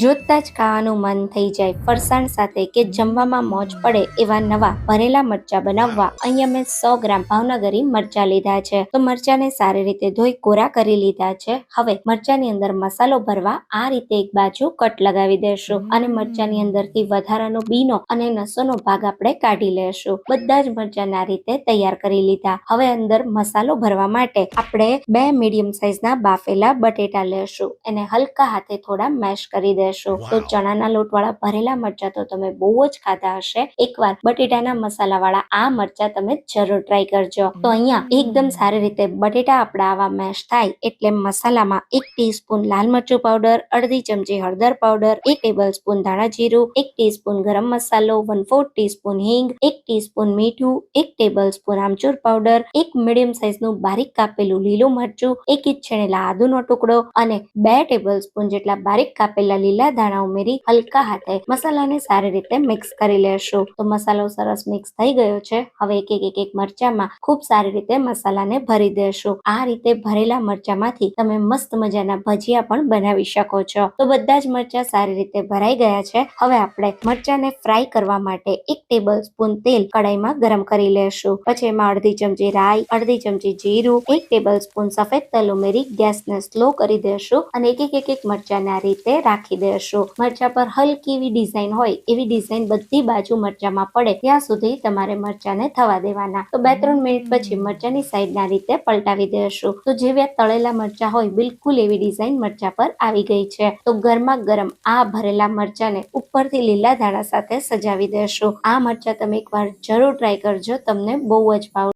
જોતા જ ખાવાનું મન થઈ જાય. ફરસાણ સાથે કે જમવામાં મોજ પડે એવા નવા ભરેલા મરચા બનાવવા અહીંયા મેં સો ગ્રામ ભાવનગરી મરચા લીધા છે. તો મરચાને સારી રીતે ધોઈ કોરા કરી લીધા છે. હવે મરચાની અંદર મસાલો ભરવા આ રીતે એક બાજુ કટ લગાવી દેશું અને મરચાની અંદરથી વધારાનો બીનો અને નસોનો ભાગ આપણે કાઢી લેશું. બધા જ મરચાને આ રીતે તૈયાર કરી લીધા. હવે અંદર મસાલો ભરવા માટે આપણે બે મીડિયમ સાઇઝના બાફેલા બટેટા લેશું. એને હલકા હાથે થોડા મેશ કરી દેશું. તો. ચણાના લોટવાળા ભરેલા મરચા તો તમે બહુ જ ખાધા હશે. એકવાર બટેટાના મસાલાવાળા આ મરચા તમે જરૂર ટ્રાય કરજો. તો અહીંયા એકદમ સારી રીતે બટેટા આપણા આવા મેશ થાય એટલે મસાલામાં એક ટીસ્પૂન લાલ મરચું પાવડર અડધી ચમચી હળદર પાવડર એક ટેબલ સ્પૂન ધાણા જીરું એક ટીસ્પૂન ગરમ મસાલો વન ફોર્થ ટીસ્પૂન હિંગ એક ટીસ્પૂન મીઠું એક ટેબલ સ્પૂન આમચૂર પાવડર એક મીડિયમ સાઇઝનું બારીક કાપેલું લીલું મરચું એક ઇંચ છીણેલા આદુનો ટુકડો અને બે ટેબલ સ્પૂન જેટલા બારીક કાપેલા લીલા ધાણા ઉમેરી હલકા હાથે મસાલાને સારી રીતે મિક્સ કરી લેશું. તો મસાલો સરસ મિક્સ થઈ ગયો છે. હવે એક એક એક એક મરચામાં ખૂબ સારી રીતે મસાલાને ભરી દેશું. આ રીતે ભરેલા મરચામાંથી તમે મસ્ત મજાના ભજીયા પણ બનાવી શકો છો. તો બધા જ મરચા સારી રીતે ભરાઈ ગયા છે. હવે આપણે મરચાને ફ્રાય કરવા માટે એક ટેબલ સ્પૂન તેલ કડાઈમાં ગરમ કરી લેશું. પછી એમાં અડધી ચમચી રાઈ, અડધી ચમચી જીરું, એક ટેબલ સ્પૂન સફેદ તલ ઉમેરી ગેસને સ્લો કરી દેશું અને એક એક એક મરચાને રીતે રાખી દેશું. મરચા પર હલકી એવી ડિઝાઇન હોય એવી ડિઝાઇન બધી બાજુ મરચામાં પડે. ત્યાં સુધી તમારે મરચાને થવા દેવાના. તો બે ત્રણ મિનિટ પછી મરચાની સાઈડ ના રીતે પલટાવી દેશો. તો જેવા તળેલા મરચા હોય બિલકુલ એવી ડિઝાઇન મરચા પર આવી ગઈ છે. તો ગરમા ગરમ આ ભરેલા મરચાને ઉપરથી લીલા ધાણા સાથે સજાવી દેશો. આ મરચા તમે એકવાર જરૂર ટ્રાય કરજો. તમને બહુ જ ભાવ